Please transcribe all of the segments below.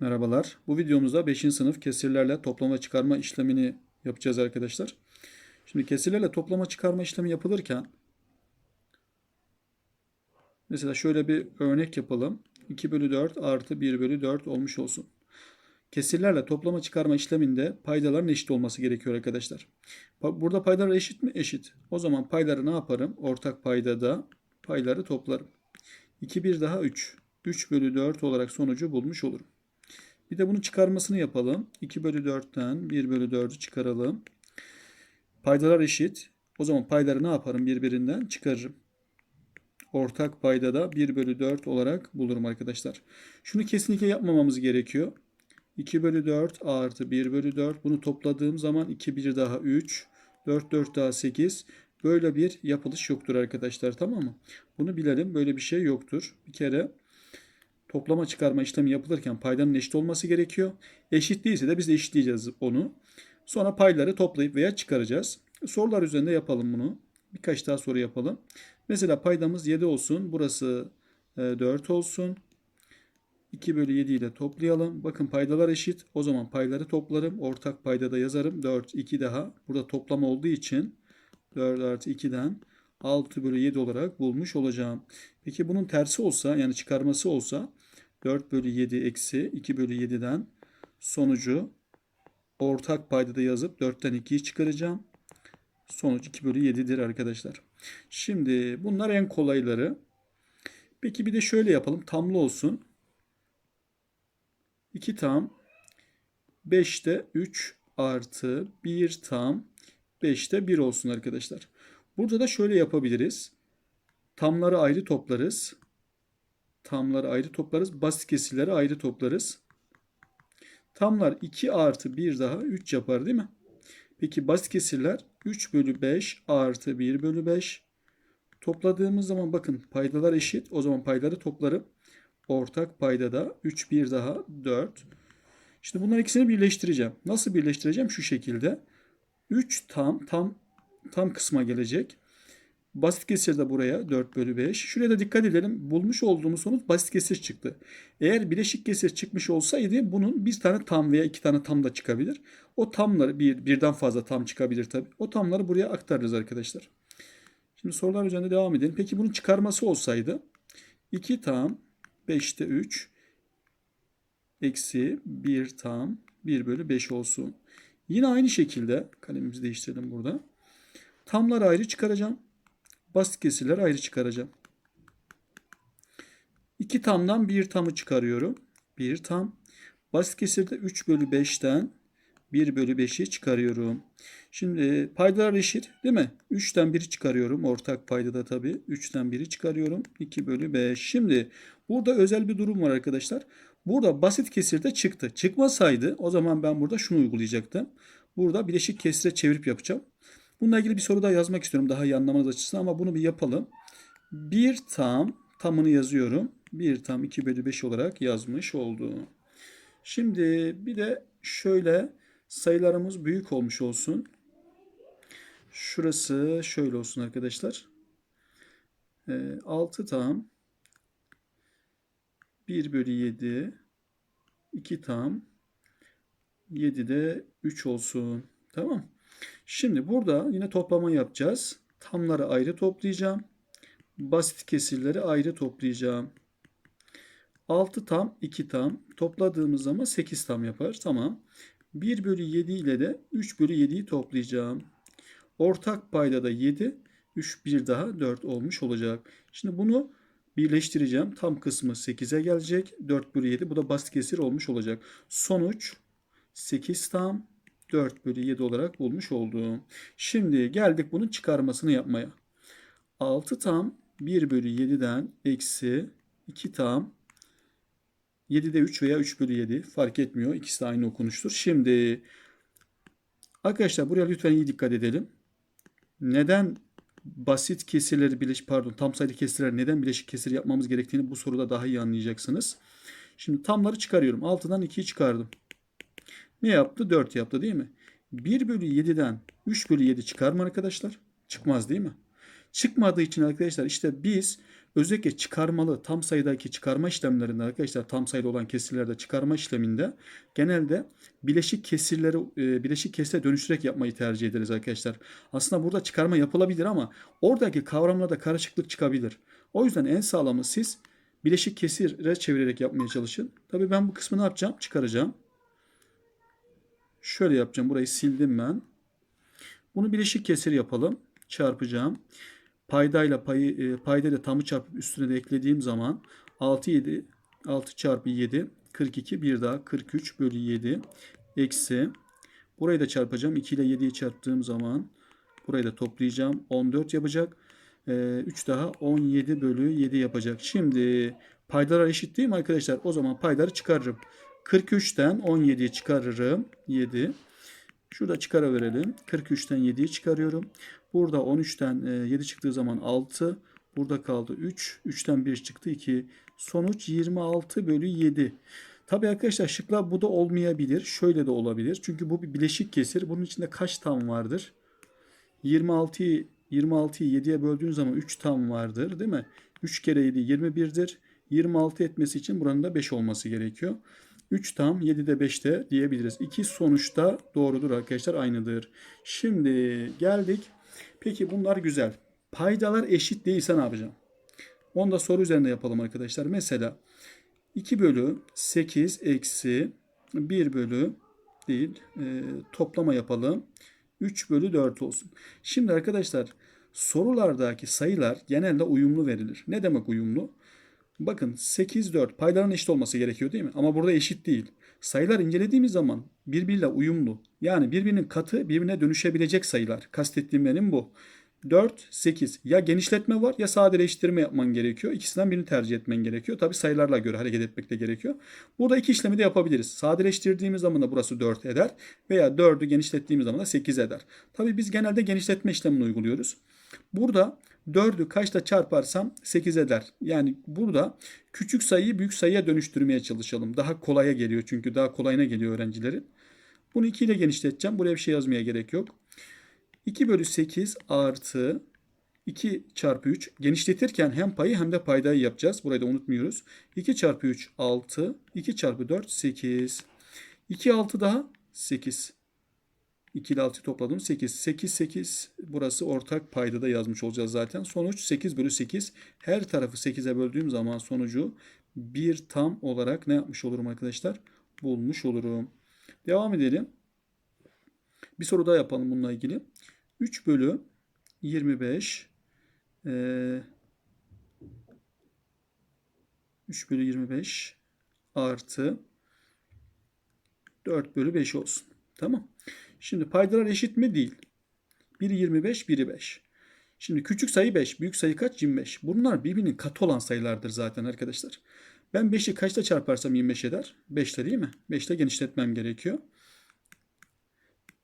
Merhabalar. Bu videomuzda 5. sınıf kesirlerle toplama çıkarma işlemini yapacağız arkadaşlar. Şimdi kesirlerle toplama çıkarma işlemi yapılırken mesela şöyle bir örnek yapalım. 2 bölü 4 artı 1 bölü 4 olmuş olsun. Kesirlerle toplama çıkarma işleminde paydaların eşit olması gerekiyor arkadaşlar. Burada paydalar eşit mi? Eşit. O zaman payları ne yaparım? Ortak paydada payları toplarım. 2 1 daha 3. 3 bölü 4 olarak sonucu bulmuş olurum. Bir de bunun çıkarmasını yapalım. 2 bölü 4'ten 1 bölü 4'ü çıkaralım. Paydalar eşit. O zaman payları ne yaparım? Birbirinden çıkarırım. Ortak payda da 1 bölü 4 olarak bulurum arkadaşlar. Şunu kesinlikle yapmamamız gerekiyor. 2 bölü 4 artı 1 bölü 4. Bunu topladığım zaman 2 1 daha 3. 4 4 daha 8. Böyle bir yapılış yoktur arkadaşlar tamam mı? Bunu bilelim. Böyle bir şey yoktur. Bir kere toplama çıkarma işlemi yapılırken paydanın eşit olması gerekiyor. Eşit değilse de biz de eşitleyeceğiz onu. Sonra payları toplayıp veya çıkaracağız. Sorular üzerinde yapalım bunu. Birkaç daha soru yapalım. Mesela paydamız 7 olsun. Burası e, 4 olsun. 2 bölü 7 ile toplayalım. Bakın paydalar eşit. O zaman payları toplarım. Ortak payda da yazarım. 4, 2 daha. Burada toplama olduğu için 4 artı 2'den 6 bölü 7 olarak bulmuş olacağım. Peki bunun tersi olsa yani çıkarması olsa 4 bölü 7 eksi 2 bölü 7'den sonucu ortak paydada yazıp 4'ten 2'yi çıkaracağım. Sonuç 2 bölü 7'dir arkadaşlar. Şimdi bunlar en kolayları. Peki bir de şöyle yapalım. Tamlı olsun. 2 tam 5'te 3 artı 1 tam 5'te 1 olsun arkadaşlar. Burada da şöyle yapabiliriz. Tamları ayrı toplarız. Tamları ayrı toplarız. Basit kesirleri ayrı toplarız. Tamlar 2 artı 1 daha 3 yapar değil mi? Peki basit kesirler 3 bölü 5 artı 1 bölü 5. Topladığımız zaman bakın paydalar eşit. O zaman payları toplarım. Ortak paydada 3 1 daha 4. Şimdi bunların ikisini birleştireceğim. Nasıl birleştireceğim? Şu şekilde. 3 tam tam tam kısma gelecek. Basit kesir de buraya 4 bölü 5. Şuraya da dikkat edelim. Bulmuş olduğumuz sonuç basit kesir çıktı. Eğer bileşik kesir çıkmış olsaydı bunun bir tane tam veya iki tane tam da çıkabilir. O tamları bir, birden fazla tam çıkabilir tabi. O tamları buraya aktarırız arkadaşlar. Şimdi sorular üzerinde devam edelim. Peki bunun çıkarması olsaydı 2 tam 5'te 3 eksi 1 tam 1 bölü 5 olsun. Yine aynı şekilde kalemimizi değiştirelim burada. Tamları ayrı çıkaracağım. Basit kesirler ayrı çıkaracağım. 2 tamdan 1 tamı çıkarıyorum. 1 tam. Basit kesirde 3 bölü 5'ten 1 bölü 5'i çıkarıyorum. Şimdi paydalar eşit değil mi? 3'ten 1'i çıkarıyorum. Ortak paydada tabii. 3'ten 1'i çıkarıyorum. 2 bölü 5. Şimdi burada özel bir durum var arkadaşlar. Burada basit kesirde çıktı. Çıkmasaydı o zaman ben burada şunu uygulayacaktım. Burada bileşik kesire çevirip yapacağım. Bununla ilgili bir soru daha yazmak istiyorum daha iyi anlamanız açısından ama bunu bir yapalım. 1 tam tamını yazıyorum. 1 tam 2 bölü 5 olarak yazmış oldum. Şimdi bir de şöyle sayılarımız büyük olmuş olsun. Şurası şöyle olsun arkadaşlar. 6 tam 1 bölü 7 2 tam 7 de 3 olsun. Tamam. Şimdi burada yine toplama yapacağız. Tamları ayrı toplayacağım. Basit kesirleri ayrı toplayacağım. 6 tam 2 tam topladığımız zaman 8 tam yapar. Tamam. 1 bölü 7 ile de 3 bölü 7'yi toplayacağım. Ortak payda da 7. 3 bir daha 4 olmuş olacak. Şimdi bunu birleştireceğim. Tam kısmı 8'e gelecek. 4 bölü 7. Bu da basit kesir olmuş olacak. Sonuç 8 tam 4 bölü 7 olarak bulmuş oldum. Şimdi geldik bunun çıkarmasını yapmaya. 6 tam 1 bölü 7'den eksi 2 tam 7'de 3 veya 3 bölü 7 fark etmiyor. İkisi de aynı okunuştur. Şimdi arkadaşlar buraya lütfen iyi dikkat edelim. Neden basit kesirleri bileşik pardon tam sayılı kesirler neden bileşik kesir yapmamız gerektiğini bu soruda daha iyi anlayacaksınız. Şimdi tamları çıkarıyorum. 6'dan 2'yi çıkardım. Ne yaptı? 4 yaptı değil mi? 1 bölü 7'den 3 bölü 7 çıkar mı arkadaşlar? Çıkmaz değil mi? Çıkmadığı için arkadaşlar işte biz Özellikle çıkarmalı tam sayıdaki çıkarma işlemlerinde arkadaşlar tam sayıda olan kesirlerde çıkarma işleminde genelde bileşik kesirleri e, bileşik kesire dönüştürerek yapmayı tercih ederiz arkadaşlar. Aslında burada çıkarma yapılabilir ama oradaki kavramlarda karışıklık çıkabilir. O yüzden en sağlamı siz bileşik kesire çevirerek yapmaya çalışın. Tabii ben bu kısmı ne yapacağım? Çıkaracağım. Şöyle yapacağım. Burayı sildim ben. Bunu bileşik kesir yapalım. Çarpacağım. Paydayla payı e, paydayla tamı çarpıp üstüne de eklediğim zaman 6 7 6 çarpı 7 42 bir daha 43 bölü 7 eksi burayı da çarpacağım. 2 ile 7'yi çarptığım zaman burayı da toplayacağım. 14 yapacak. 3 daha 17 bölü 7 yapacak. Şimdi paydalar eşit değil mi arkadaşlar? O zaman payları çıkarırım. 43'ten 17'yi çıkarırım. 7. Şurada çıkara verelim. 43'ten 7'yi çıkarıyorum. Burada 13'ten 7 çıktığı zaman 6. Burada kaldı 3. 3'ten 1 çıktı 2. Sonuç 26 bölü 7. Tabi arkadaşlar şıklar bu da olmayabilir. Şöyle de olabilir. Çünkü bu bir bileşik kesir. Bunun içinde kaç tam vardır? 26'yı 26'yı 7'ye böldüğün zaman 3 tam vardır değil mi? 3 kere 7 21'dir. 26 etmesi için buranın da 5 olması gerekiyor. 3 tam 7 de 5 de diyebiliriz. İki sonuçta doğrudur arkadaşlar aynıdır. Şimdi geldik. Peki bunlar güzel. Paydalar eşit değilse ne yapacağım? Onu da soru üzerinde yapalım arkadaşlar. Mesela 2 bölü 8 eksi 1 bölü değil e, toplama yapalım. 3 bölü 4 olsun. Şimdi arkadaşlar sorulardaki sayılar genelde uyumlu verilir. Ne demek uyumlu? Bakın 8, 4 payların eşit olması gerekiyor değil mi? Ama burada eşit değil. Sayılar incelediğimiz zaman birbiriyle uyumlu. Yani birbirinin katı birbirine dönüşebilecek sayılar. Kastettiğim benim bu. 4, 8. Ya genişletme var ya sadeleştirme yapman gerekiyor. İkisinden birini tercih etmen gerekiyor. Tabi sayılarla göre hareket etmek de gerekiyor. Burada iki işlemi de yapabiliriz. Sadeleştirdiğimiz zaman da burası 4 eder. Veya 4'ü genişlettiğimiz zaman da 8 eder. Tabi biz genelde genişletme işlemini uyguluyoruz. Burada 4'ü kaçta çarparsam 8 eder. Yani burada küçük sayıyı büyük sayıya dönüştürmeye çalışalım. Daha kolaya geliyor çünkü daha kolayına geliyor öğrencilerin. Bunu 2 ile genişleteceğim. Buraya bir şey yazmaya gerek yok. 2 bölü 8 artı 2 çarpı 3 genişletirken hem payı hem de paydayı yapacağız. Burayı da unutmuyoruz. 2 çarpı 3 6. 2 çarpı 4 8. 2 6 daha 8. 2 ile 6'yı topladım 8. 8 8 burası ortak payda da yazmış olacağız zaten. Sonuç 8 bölü 8. Her tarafı 8'e böldüğüm zaman sonucu bir tam olarak ne yapmış olurum arkadaşlar? Bulmuş olurum. Devam edelim. Bir soru daha yapalım bununla ilgili. 3 bölü 25 e, 3 bölü 25 artı 4 bölü 5 olsun. Tamam. Şimdi paydalar eşit mi? Değil. Biri 25, biri 5. Şimdi küçük sayı 5, büyük sayı kaç? 25. Bunlar birbirinin katı olan sayılardır zaten arkadaşlar. Ben 5'i kaçta çarparsam 25 eder? 5 ile değil mi? 5 ile genişletmem gerekiyor.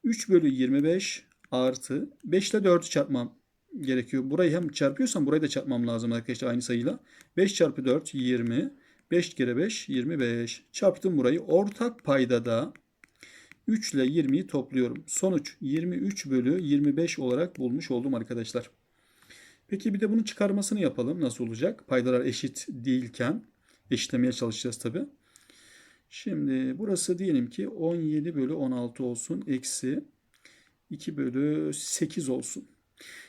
3 bölü 25 artı 5 ile 4'ü çarpmam gerekiyor. Burayı hem çarpıyorsam burayı da çarpmam lazım arkadaşlar aynı sayıyla. 5 çarpı 4 20. 5 kere 5 25. Çarptım burayı. Ortak payda da 3 ile 20'yi topluyorum. Sonuç 23 bölü 25 olarak bulmuş oldum arkadaşlar. Peki bir de bunun çıkarmasını yapalım. Nasıl olacak? Paydalar eşit değilken eşitlemeye çalışacağız tabi. Şimdi burası diyelim ki 17 bölü 16 olsun. Eksi 2 bölü 8 olsun.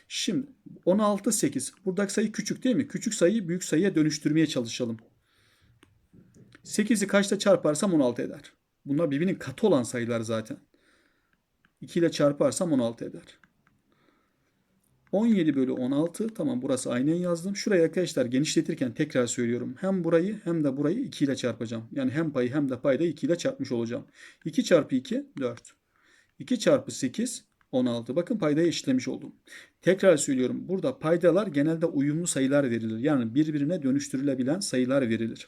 Şimdi 16 8. Buradaki sayı küçük değil mi? Küçük sayıyı büyük sayıya dönüştürmeye çalışalım. 8'i kaçta çarparsam 16 eder. Bunlar birbirinin katı olan sayılar zaten. 2 ile çarparsam 16 eder. 17 bölü 16. Tamam burası aynen yazdım. Şuraya arkadaşlar genişletirken tekrar söylüyorum. Hem burayı hem de burayı 2 ile çarpacağım. Yani hem payı hem de payda 2 ile çarpmış olacağım. 2 çarpı 2 4. 2 çarpı 8 16. Bakın paydayı eşitlemiş oldum. Tekrar söylüyorum. Burada paydalar genelde uyumlu sayılar verilir. Yani birbirine dönüştürülebilen sayılar verilir.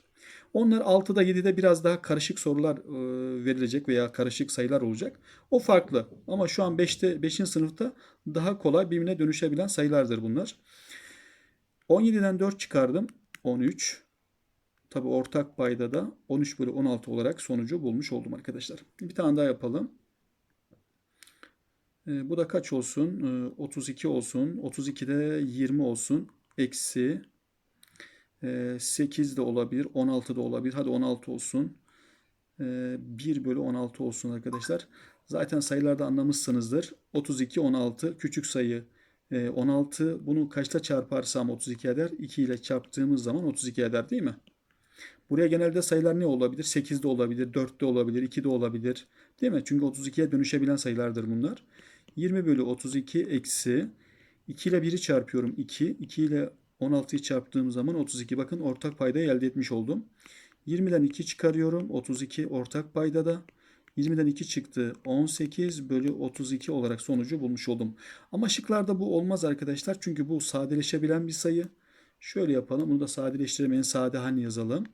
Onlar 6'da 7'de biraz daha karışık sorular e, verilecek veya karışık sayılar olacak. O farklı. Ama şu an 5'te 5. sınıfta daha kolay birbirine dönüşebilen sayılardır bunlar. 17'den 4 çıkardım. 13. Tabi ortak payda da 13 bölü 16 olarak sonucu bulmuş oldum arkadaşlar. Bir tane daha yapalım. E, bu da kaç olsun? E, 32 olsun. 32'de 20 olsun. Eksi Ee, 8 de olabilir. 16 da olabilir. Hadi 16 olsun. Ee, 1 bölü 16 olsun arkadaşlar. Zaten sayılarda anlamışsınızdır. 32, 16 küçük sayı. Ee, 16 bunu kaçta çarparsam 32 eder. 2 ile çarptığımız zaman 32 eder değil mi? Buraya genelde sayılar ne olabilir? 8 de olabilir, 4 de olabilir, 2 de olabilir. Değil mi? Çünkü 32'ye dönüşebilen sayılardır bunlar. 20 bölü 32 eksi 2 ile 1'i çarpıyorum 2. 2 ile 16'yı çarptığım zaman 32. Bakın ortak paydayı elde etmiş oldum. 20'den 2 çıkarıyorum. 32 ortak paydada. 20'den 2 çıktı. 18 bölü 32 olarak sonucu bulmuş oldum. Ama şıklarda bu olmaz arkadaşlar. Çünkü bu sadeleşebilen bir sayı. Şöyle yapalım. Bunu da sadeleştirelim. En sade halini yazalım.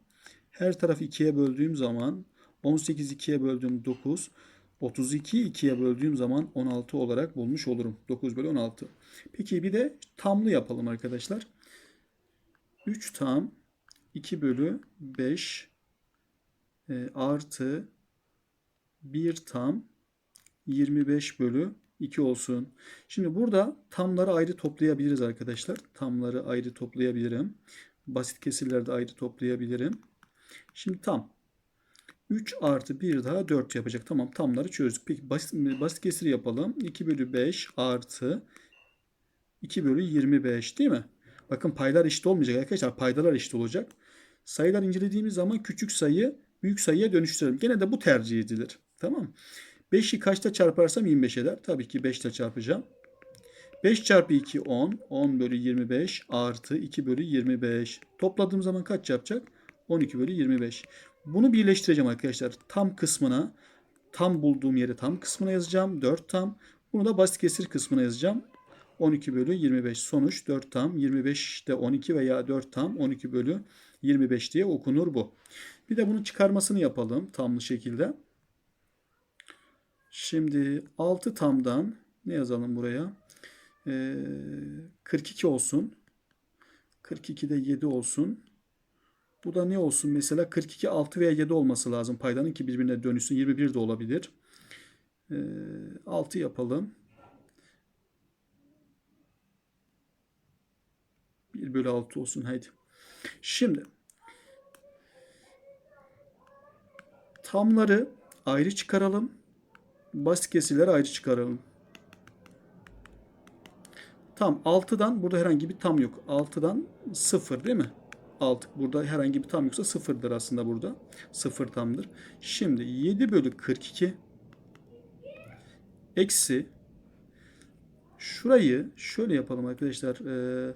Her tarafı 2'ye böldüğüm zaman 18 2'ye böldüğüm 9. 32 2'ye böldüğüm zaman 16 olarak bulmuş olurum. 9 bölü 16. Peki bir de tamlı yapalım arkadaşlar. 3 tam 2 bölü 5 e, artı 1 tam 25 bölü 2 olsun. Şimdi burada tamları ayrı toplayabiliriz arkadaşlar. Tamları ayrı toplayabilirim. Basit kesirlerde ayrı toplayabilirim. Şimdi tam 3 artı 1 daha 4 yapacak. Tamam tamları çözdük. Peki basit, basit kesir yapalım. 2 bölü 5 artı 2 bölü 25 değil mi? Bakın paylar eşit olmayacak arkadaşlar. Paydalar eşit olacak. Sayılar incelediğimiz zaman küçük sayı büyük sayıya dönüştürelim. Gene de bu tercih edilir. Tamam 5'i kaçta çarparsam 25 eder. Tabii ki 5 ile çarpacağım. 5 çarpı 2 10. 10 bölü 25 artı 2 bölü 25. Topladığım zaman kaç yapacak? 12 bölü 25. Bunu birleştireceğim arkadaşlar. Tam kısmına tam bulduğum yere tam kısmına yazacağım. 4 tam. Bunu da basit kesir kısmına yazacağım. 12 bölü 25. Sonuç 4 tam. 25 de 12 veya 4 tam 12 bölü 25 diye okunur bu. Bir de bunun çıkarmasını yapalım tamlı şekilde. Şimdi 6 tamdan ne yazalım buraya? Ee, 42 olsun. 42'de 7 olsun. Bu da ne olsun mesela 42 6 veya 7 olması lazım paydanın ki birbirine dönüşsün. 21 de olabilir. Ee, 6 yapalım. 1 bölü 6 olsun haydi. Şimdi tamları ayrı çıkaralım. Basit kesirleri ayrı çıkaralım. Tam 6'dan burada herhangi bir tam yok. 6'dan 0 değil mi? 6 burada herhangi bir tam yoksa 0'dır aslında burada. 0 tamdır. Şimdi 7 bölü 42 eksi şurayı şöyle yapalım arkadaşlar. Ee,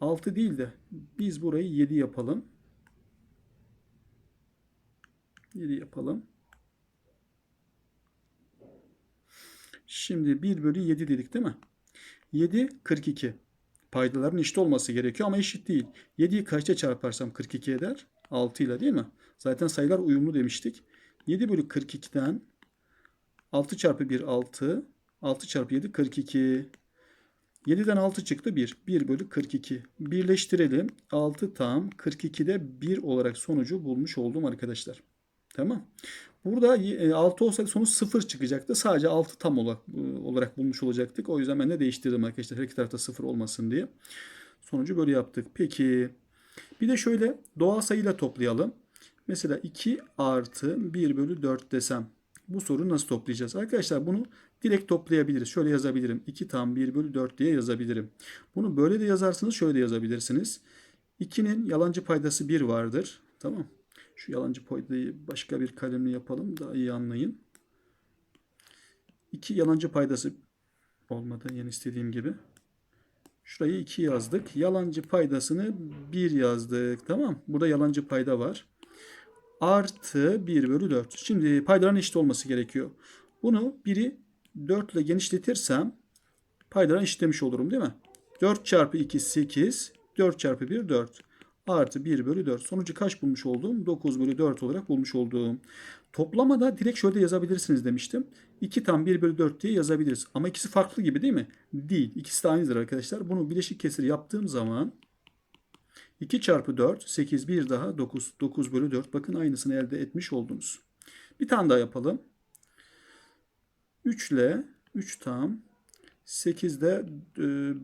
6 değil de biz burayı 7 yapalım. 7 yapalım. Şimdi 1 bölü 7 dedik değil mi? 7 42. Paydaların eşit olması gerekiyor ama eşit değil. 7'yi kaçta çarparsam 42 eder? 6 ile değil mi? Zaten sayılar uyumlu demiştik. 7 bölü 42'den 6 çarpı 1 6. 6 çarpı 7 42. 7'den 6 çıktı 1. 1 bölü 42. Birleştirelim. 6 tam 42'de 1 olarak sonucu bulmuş oldum arkadaşlar. Tamam. Burada 6 olsak sonuç 0 çıkacaktı. Sadece 6 tam olarak, olarak bulmuş olacaktık. O yüzden ben de değiştirdim arkadaşlar. Her iki tarafta 0 olmasın diye. Sonucu böyle yaptık. Peki. Bir de şöyle doğal sayıyla toplayalım. Mesela 2 artı 1 bölü 4 desem. Bu soruyu nasıl toplayacağız? Arkadaşlar bunu direkt toplayabiliriz. Şöyle yazabilirim. 2 tam 1 bölü 4 diye yazabilirim. Bunu böyle de yazarsınız. Şöyle de yazabilirsiniz. 2'nin yalancı paydası 1 vardır. Tamam. Şu yalancı paydayı başka bir kalemle yapalım. Daha iyi anlayın. 2 yalancı paydası olmadı. Yani istediğim gibi. Şurayı 2 yazdık. Yalancı paydasını 1 yazdık. Tamam. Burada yalancı payda var. Artı 1 bölü 4. Şimdi paydaların eşit olması gerekiyor. Bunu 1'i 4 ile genişletirsem paydadan eşitlemiş olurum değil mi? 4 çarpı 2 8. 4 çarpı 1 4. Artı 1 bölü 4. Sonucu kaç bulmuş olduğum? 9 bölü 4 olarak bulmuş olduğum. Toplamada direkt şöyle yazabilirsiniz demiştim. 2 tam 1 bölü 4 diye yazabiliriz. Ama ikisi farklı gibi değil mi? Değil. İkisi de aynıdır arkadaşlar. Bunu bileşik kesir yaptığım zaman 2 çarpı 4 8 bir daha 9. 9 bölü 4. Bakın aynısını elde etmiş oldunuz. Bir tane daha yapalım. 3 ile 3 tam 8 de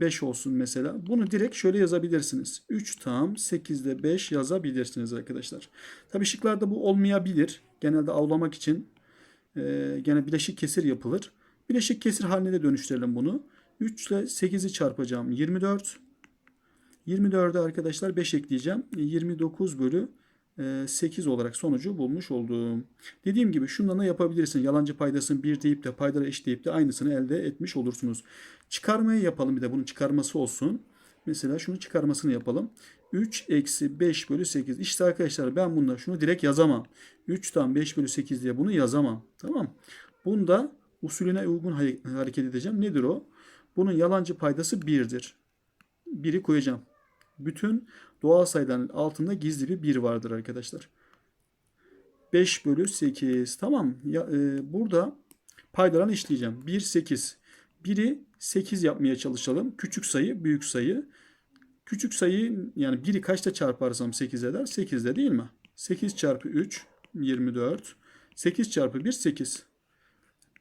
5 olsun mesela. Bunu direkt şöyle yazabilirsiniz. 3 tam 8 de 5 yazabilirsiniz arkadaşlar. Tabii şıklarda bu olmayabilir. Genelde avlamak için e, gene bileşik kesir yapılır. Bileşik kesir haline de dönüştürelim bunu. 3 ile 8'i çarpacağım. 24. 24'e arkadaşlar 5 ekleyeceğim. 29 bölü 8 olarak sonucu bulmuş oldum. Dediğim gibi şundan da yapabilirsin. Yalancı paydasını 1 deyip de paydaları eşitleyip de aynısını elde etmiş olursunuz. Çıkarmayı yapalım bir de bunun çıkarması olsun. Mesela şunu çıkarmasını yapalım. 3 eksi 5 bölü 8. İşte arkadaşlar ben bunda şunu direkt yazamam. 3'ten 5 bölü 8 diye bunu yazamam. Tamam. Bunda usulüne uygun hareket edeceğim. Nedir o? Bunun yalancı paydası 1'dir. 1'i koyacağım. Bütün doğal sayıların altında gizli bir 1 vardır arkadaşlar. 5 bölü 8. Tamam. Ya, e, burada paydalarını işleyeceğim. 1, 8. 1'i 8 yapmaya çalışalım. Küçük sayı, büyük sayı. Küçük sayı yani 1'i kaçta çarparsam 8 eder? 8'de değil mi? 8 çarpı 3 24. 8 çarpı 1 8.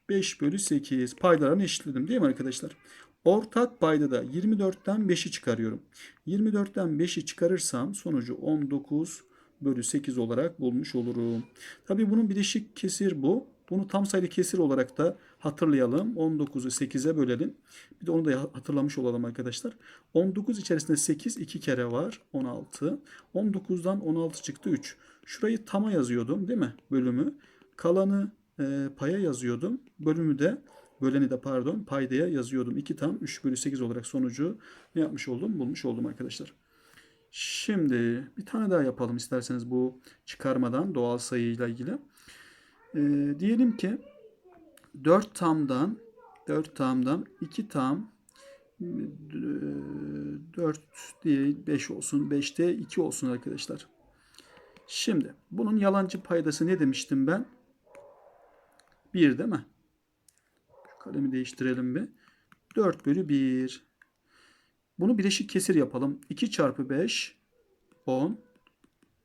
5 bölü 8. Paydalarını eşitledim değil mi arkadaşlar? Ortak payda da 24'ten 5'i çıkarıyorum. 24'ten 5'i çıkarırsam sonucu 19 bölü 8 olarak bulmuş olurum. Tabi bunun bileşik kesir bu. Bunu tam sayılı kesir olarak da hatırlayalım. 19'u 8'e bölelim. Bir de onu da hatırlamış olalım arkadaşlar. 19 içerisinde 8 2 kere var. 16. 19'dan 16 çıktı 3. Şurayı tama yazıyordum değil mi? Bölümü. Kalanı e, paya yazıyordum. Bölümü de böleni de pardon paydaya yazıyordum. 2 tam 3 bölü 8 olarak sonucu ne yapmış oldum? Bulmuş oldum arkadaşlar. Şimdi bir tane daha yapalım isterseniz bu çıkarmadan doğal sayıyla ilgili. Ee, diyelim ki 4 tamdan 4 tamdan 2 tam 4 değil 5 olsun. 5'te 2 olsun arkadaşlar. Şimdi bunun yalancı paydası ne demiştim ben? 1 değil mi? Kalemi değiştirelim bir. 4 bölü 1. Bunu bileşik kesir yapalım. 2 çarpı 5 10.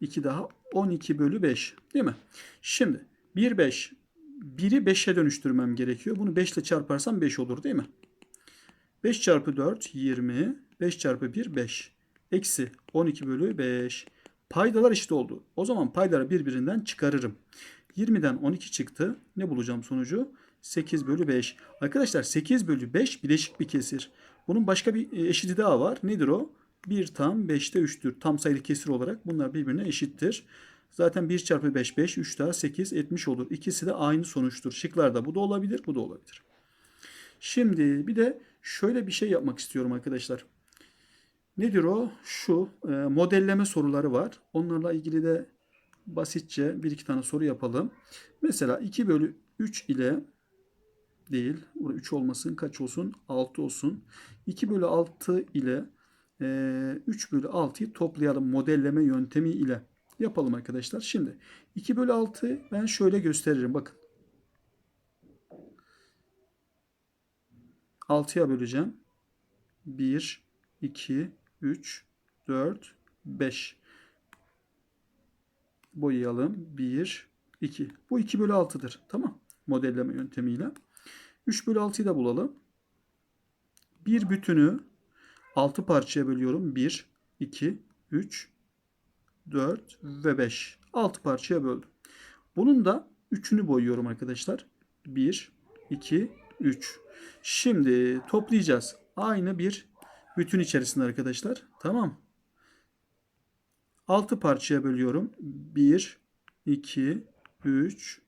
2 daha 12 bölü 5. Değil mi? Şimdi 1 5. 1'i 5'e dönüştürmem gerekiyor. Bunu 5 ile çarparsam 5 olur değil mi? 5 çarpı 4 20. 5 çarpı 1 5. Eksi 12 bölü 5. Paydalar eşit oldu. O zaman paydaları birbirinden çıkarırım. 20'den 12 çıktı. Ne bulacağım sonucu? 8 bölü 5. Arkadaşlar 8 bölü 5 bileşik bir kesir. Bunun başka bir e, eşiti daha var. Nedir o? 1 tam 5'te 3'tür. Tam sayılı kesir olarak bunlar birbirine eşittir. Zaten 1 çarpı 5 5, 3 daha 8 etmiş olur. İkisi de aynı sonuçtur. Şıklarda bu da olabilir, bu da olabilir. Şimdi bir de şöyle bir şey yapmak istiyorum arkadaşlar. Nedir o? Şu e, modelleme soruları var. Onlarla ilgili de basitçe bir iki tane soru yapalım. Mesela 2 bölü 3 ile değil. Burada 3 olmasın. Kaç olsun? 6 olsun. 2 bölü 6 ile e, 3 bölü 6'yı toplayalım modelleme yöntemi ile. Yapalım arkadaşlar. Şimdi 2 bölü 6 ben şöyle gösteririm. Bakın. 6'ya böleceğim. 1, 2, 3, 4, 5. Boyayalım. 1, 2. Bu 2 bölü 6'dır. Tamam. Modelleme yöntemiyle. 3 bölü 6'yı da bulalım. Bir bütünü 6 parçaya bölüyorum. 1, 2, 3, 4 ve 5. 6 parçaya böldüm. Bunun da 3'ünü boyuyorum arkadaşlar. 1, 2, 3. Şimdi toplayacağız. Aynı bir bütün içerisinde arkadaşlar. Tamam. 6 parçaya bölüyorum. 1, 2, 3,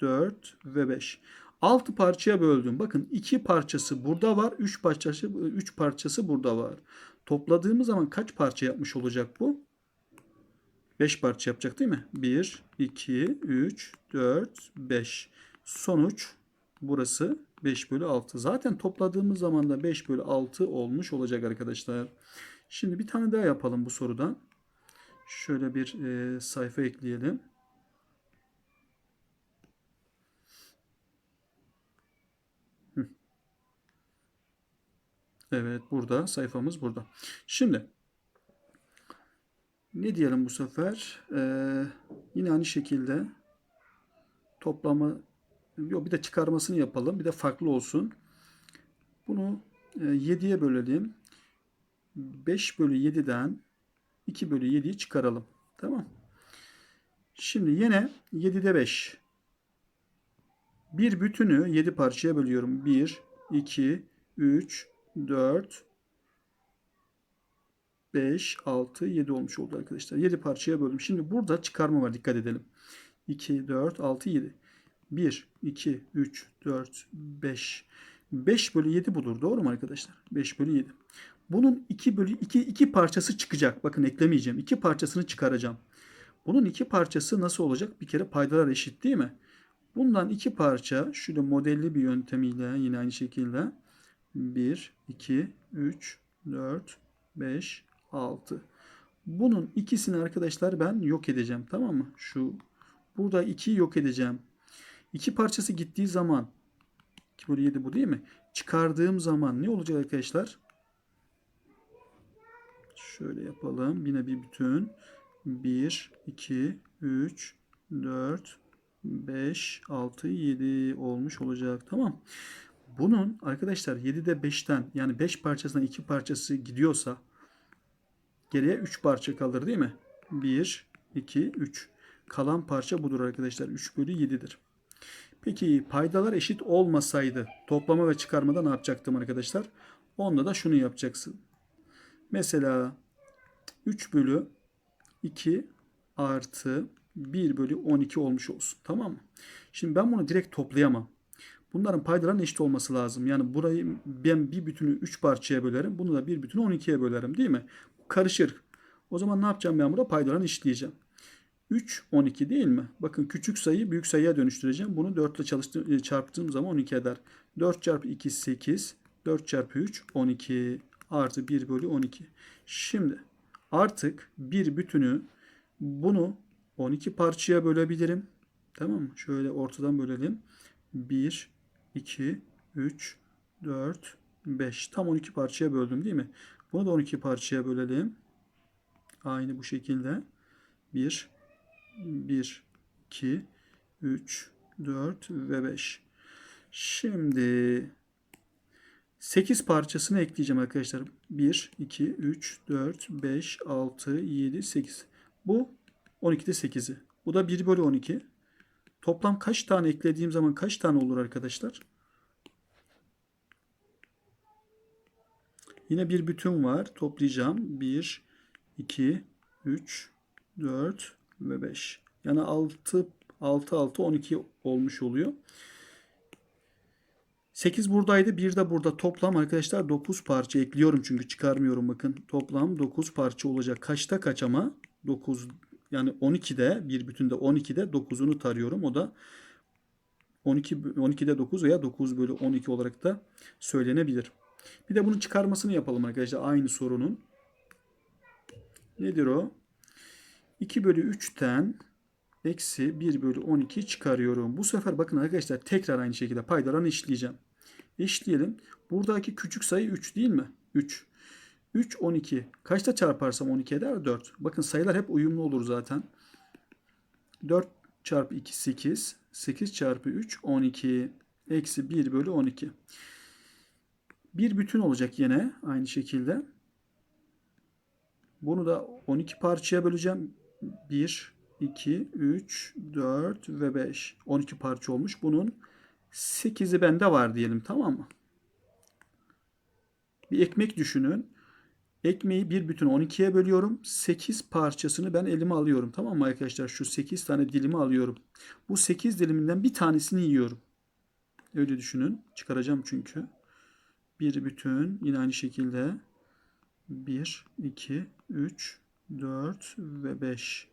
4 ve 5. 6 parçaya böldüm. Bakın 2 parçası burada var. 3 parçası 3 parçası burada var. Topladığımız zaman kaç parça yapmış olacak bu? 5 parça yapacak değil mi? 1, 2, 3, 4, 5. Sonuç burası 5 bölü 6. Zaten topladığımız zaman da 5 bölü 6 olmuş olacak arkadaşlar. Şimdi bir tane daha yapalım bu sorudan. Şöyle bir e, sayfa ekleyelim. Evet burada sayfamız burada. Şimdi ne diyelim bu sefer? Ee, yine aynı şekilde toplama yok bir de çıkarmasını yapalım. Bir de farklı olsun. Bunu e, 7'ye bölelim. 5 bölü 7'den 2 bölü 7'yi çıkaralım. Tamam. Şimdi yine 7'de 5. Bir bütünü 7 parçaya bölüyorum. 1, 2, 3, 4, 5, 6, 7 olmuş oldu arkadaşlar. 7 parçaya böldüm. Şimdi burada çıkarma var. Dikkat edelim. 2, 4, 6, 7. 1, 2, 3, 4, 5. 5 bölü 7 budur. Doğru mu arkadaşlar? 5 bölü 7. Bunun 2 bölü 2, 2 parçası çıkacak. Bakın eklemeyeceğim. 2 parçasını çıkaracağım. Bunun 2 parçası nasıl olacak? Bir kere paydalar eşit değil mi? Bundan 2 parça şöyle modelli bir yöntemiyle yine aynı şekilde 1, 2, 3, 4, 5, 6. Bunun ikisini arkadaşlar ben yok edeceğim. Tamam mı? Şu burada 2'yi yok edeceğim. 2 parçası gittiği zaman 2 bölü 7 bu değil mi? Çıkardığım zaman ne olacak arkadaşlar? Şöyle yapalım. Yine bir bütün. 1, 2, 3, 4, 5, 6, 7 olmuş olacak. Tamam. Bunun arkadaşlar 7'de 5'ten yani 5 parçasından 2 parçası gidiyorsa geriye 3 parça kalır değil mi? 1, 2, 3. Kalan parça budur arkadaşlar. 3 bölü 7'dir. Peki paydalar eşit olmasaydı toplama ve çıkarmada ne yapacaktım arkadaşlar? Onda da şunu yapacaksın. Mesela 3 bölü 2 artı 1 bölü 12 olmuş olsun. Tamam mı? Şimdi ben bunu direkt toplayamam. Bunların paydaların eşit olması lazım. Yani burayı ben bir bütünü 3 parçaya bölerim. Bunu da bir bütünü 12'ye bölerim değil mi? Karışır. O zaman ne yapacağım ben burada? Paydalarını eşitleyeceğim. 3, 12 değil mi? Bakın küçük sayıyı büyük sayıya dönüştüreceğim. Bunu 4 ile çalıştığım, çarptığım zaman 12 eder. 4 çarpı 2 8. 4 çarpı 3 12 artı 1 bölü 12. Şimdi artık bir bütünü bunu 12 parçaya bölebilirim. Tamam mı? Şöyle ortadan bölelim. 1, 2, 3, 4, 5. Tam 12 parçaya böldüm değil mi? Bunu da 12 parçaya bölelim. Aynı bu şekilde. 1, 1, 2, 3, 4 ve 5. Şimdi 8 parçasını ekleyeceğim arkadaşlar. 1, 2, 3, 4, 5, 6, 7, 8. Bu 12'de 8'i. Bu da 1 bölü 12. Toplam kaç tane eklediğim zaman kaç tane olur arkadaşlar? Yine bir bütün var. Toplayacağım. 1, 2, 3, 4 ve 5. Yani 6, 6, 6, 12 olmuş oluyor. 8 buradaydı. Bir de burada toplam arkadaşlar 9 parça ekliyorum çünkü çıkarmıyorum bakın. Toplam 9 parça olacak. Kaçta kaç ama? 9 yani 12'de bir bütünde 12'de 9'unu tarıyorum. O da 12 12'de 9 veya 9 bölü 12 olarak da söylenebilir. Bir de bunun çıkarmasını yapalım arkadaşlar aynı sorunun. Nedir o? 2 bölü 3'ten eksi 1 bölü 12 çıkarıyorum. Bu sefer bakın arkadaşlar tekrar aynı şekilde paydalarını eşitleyeceğim. Eşitleyelim. Buradaki küçük sayı 3 değil mi? 3. 3, 12. Kaçta çarparsam 12 eder? 4. Bakın sayılar hep uyumlu olur zaten. 4 çarpı 2, 8. 8 çarpı 3, 12. Eksi 1 bölü 12. Bir bütün olacak yine aynı şekilde. Bunu da 12 parçaya böleceğim. 1, 2, 3, 4 ve 5. 12 parça olmuş. Bunun 8'i bende var diyelim tamam mı? Bir ekmek düşünün. Ekmeği bir bütün 12'ye bölüyorum. 8 parçasını ben elime alıyorum. Tamam mı arkadaşlar? Şu 8 tane dilimi alıyorum. Bu 8 diliminden bir tanesini yiyorum. Öyle düşünün. Çıkaracağım çünkü. Bir bütün yine aynı şekilde 1, 2, 3, 4 ve 5.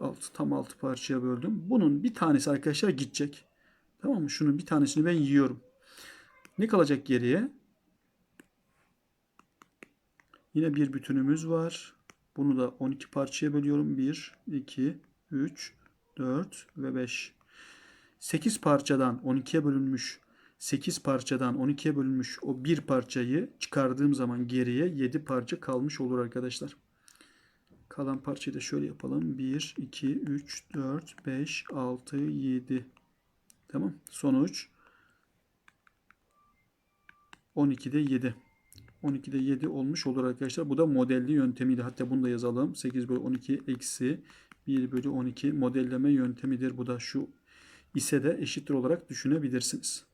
6, tam 6 parçaya böldüm. Bunun bir tanesi arkadaşlar gidecek. Tamam mı? Şunun bir tanesini ben yiyorum. Ne kalacak geriye? Yine bir bütünümüz var. Bunu da 12 parçaya bölüyorum. 1, 2, 3, 4 ve 5. 8 parçadan 12'ye bölünmüş 8 parçadan 12'ye bölünmüş o bir parçayı çıkardığım zaman geriye 7 parça kalmış olur arkadaşlar. Kalan parçayı da şöyle yapalım. 1, 2, 3, 4, 5, 6, 7. Tamam. Sonuç 12'de 7. 12'de 7 olmuş olur arkadaşlar. Bu da modelli yöntemiydi. Hatta bunu da yazalım. 8 bölü 12 eksi 1 bölü 12 modelleme yöntemidir. Bu da şu ise de eşittir olarak düşünebilirsiniz.